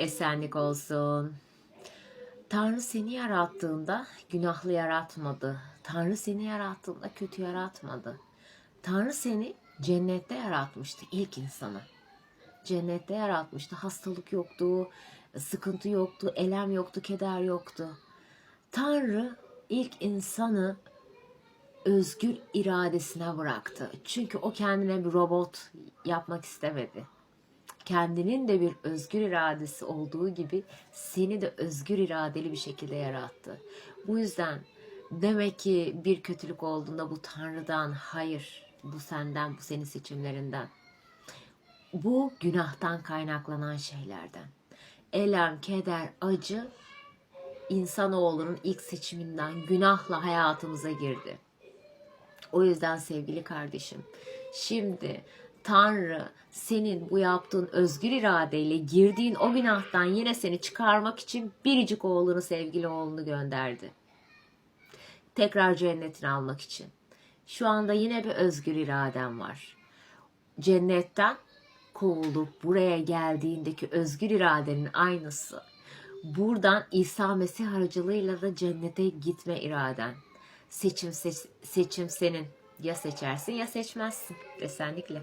Esenlik olsun. Tanrı seni yarattığında günahlı yaratmadı. Tanrı seni yarattığında kötü yaratmadı. Tanrı seni cennette yaratmıştı ilk insanı. Cennette yaratmıştı. Hastalık yoktu, sıkıntı yoktu, elem yoktu, keder yoktu. Tanrı ilk insanı özgür iradesine bıraktı. Çünkü o kendine bir robot yapmak istemedi. Kendinin de bir özgür iradesi olduğu gibi seni de özgür iradeli bir şekilde yarattı. Bu yüzden demek ki bir kötülük olduğunda bu Tanrı'dan, hayır bu senden, bu senin seçimlerinden. Bu günahtan kaynaklanan şeylerden. Elem, keder, acı insanoğlunun ilk seçiminden günahla hayatımıza girdi. O yüzden sevgili kardeşim, şimdi Tanrı senin bu yaptığın özgür iradeyle girdiğin o günahtan yine seni çıkarmak için biricik oğlunu sevgili oğlunu gönderdi. Tekrar cennetini almak için. Şu anda yine bir özgür iraden var. Cennetten kovulup buraya geldiğindeki özgür iradenin aynısı. Buradan İsa Mesih aracılığıyla da cennete gitme iraden. Seçim seç- seçim senin. Ya seçersin ya seçmezsin. Esenlikle.